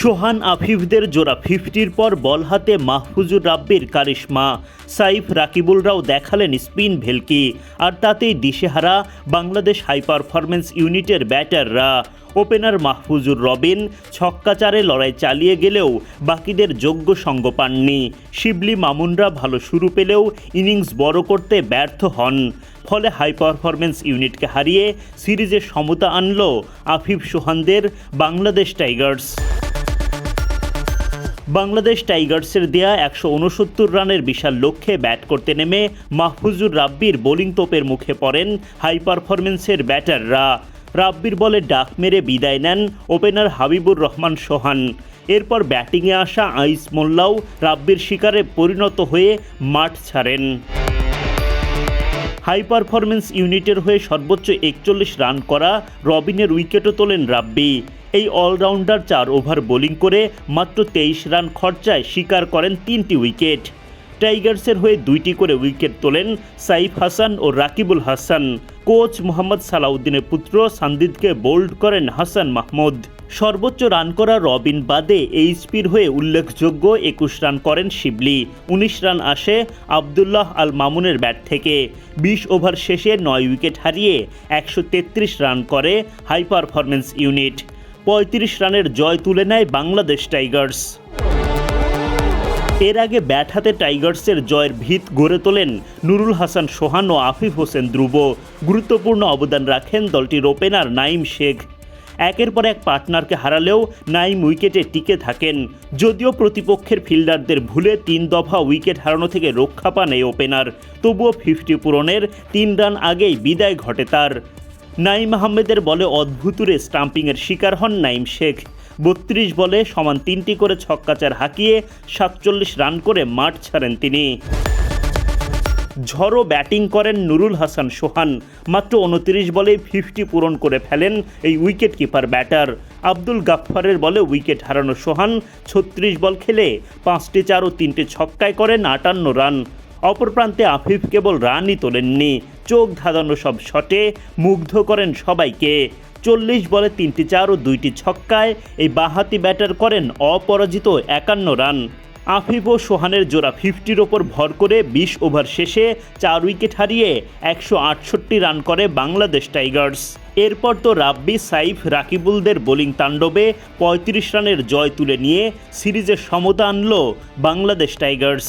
সোহান আফিফদের জোড়া ফিফটির পর বল হাতে মাহফুজুর রাব্বির কারিশমা। সাইফ রাকিবুলরাও দেখালেন স্পিন ভেলকি। আর তাতেই দিশেহারা বাংলাদেশ হাই পারফরমেন্স ইউনিটের ব্যাটাররা। ওপেনার মাহফুজুর রবিন ছক্কাচারে লড়াই চালিয়ে গেলেও বাকিদের যোগ্য সঙ্গ পাননি। শিবলি মামুনরা ভালো শুরু পেলেও ইনিংস বড় করতে ব্যর্থ হন। ফলে হাই পারফরমেন্স ইউনিটকে হারিয়ে সিরিজে সমতা আনল আফিফ সোহানদের বাংলাদেশ টাইগার্স। বাংলাদেশ টাইগার্সের দেয়া একশো উনসত্তর রানের বিশাল লক্ষ্যে ব্যাট করতে নেমে মাহফুজুর রাব্বির বোলিং তোপের মুখে পড়েন হাই পারফরমেন্সের ব্যাটাররা। রাব্বির বলে ডাক মেরে বিদায় নেন ওপেনার হাবিবুর রহমান সোহান। এরপর ব্যাটিংয়ে আসা আইস মোল্লাও রাব্বির শিকারে পরিণত হয়ে মাঠ ছাড়েন। হাই পারফরমেন্স ইউনিটের হয়ে সর্বোচ্চ একচল্লিশ রান করা রবিনের উইকেটও তোলেন রাব্বি। এই অলরাউন্ডার চার ওভার বোলিং করে মাত্র তেইশ রান খরচায় শিকার করেন তিনটি উইকেট। টাইগার্সের হয়ে দুইটি করে উইকেট তোলেন সাইফ হাসান ও রাকিবুল হাসান। কোচ মোহাম্মদ সালাউদ্দিনের পুত্র সান্দিদকে বোল্ড করেন হাসান মাহমুদ। সর্বোচ্চ রান করা রবিন বাদে এইচপির হয়ে উল্লেখযোগ্য একুশ রান করেন শিবলি। উনিশ রান আসে আবদুল্লাহ আল মামুনের ব্যাট থেকে। বিশ ওভার শেষে নয় উইকেট হারিয়ে একশো তেত্রিশ রান করে হাই পারফরমেন্স ইউনিট। পঁয়ত্রিশ রানের জয় তুলে নেয় বাংলাদেশ টাইগার্স। এর আগে ব্যাট হাতে টাইগার্সের জয়ের ভিত গড়ে তোলেন নুরুল হাসান সোহান ও আফিফ হোসেন ধ্রুব। গুরুত্বপূর্ণ অবদান রাখেন দলটির ওপেনার নাইম শেখ। একের পর এক পার্টনারকে হারালেও নাইম উইকেটে টিকে থাকেন। যদিও প্রতিপক্ষের ফিল্ডারদের ভুলে তিন দফা উইকেট হারানো থেকে রক্ষা পান এই ওপেনার, তবুও ফিফটি পূরণের তিন রান আগেই বিদায় ঘটে তার। নাইম আহমেদের বলে অদ্ভুতুরে স্টাম্পিংয়ের শিকার হন নাইম শেখ। বত্রিশ বলে সমান তিনটি করে ছক্কাচার হাঁকিয়ে সাতচল্লিশ রান করে মাঠ ছাড়েন তিনি। ঝড়ো ব্যাটিং করেন নুরুল হাসান সোহান। মাত্র উনত্রিশ বলে ফিফটি পূরণ করে ফেলেন এই উইকেট কিপার ব্যাটার। আব্দুল গাফফারের বলে উইকেট হারানো সোহান ছত্রিশ বল খেলে পাঁচটি চার ও তিনটে ছক্কায় করেন আটান্ন রান। অপর প্রান্তে আফিফ কেবল রানই তোলেননি, চোখ ধাঁধানো সব শটে মুগ্ধ করেন সবাইকে। চল্লিশ বলে তিনটি চার ও দুইটি ছক্কায় এই বাহাতি ব্যাটার করেন অপরাজিত একান্ন রান। আফিফ ও সোহানের জোড়া ফিফটির ওপর ভর করে বিশ ওভার শেষে চার উইকেট হারিয়ে একশো আটষট্টি রান করে বাংলাদেশ টাইগার্স। এরপর তো রাব্বি সাইফ রাকিবুলদের বোলিং তাণ্ডবে পঁয়ত্রিশ রানের জয় তুলে নিয়ে সিরিজে সমতা আনল বাংলাদেশ টাইগার্স।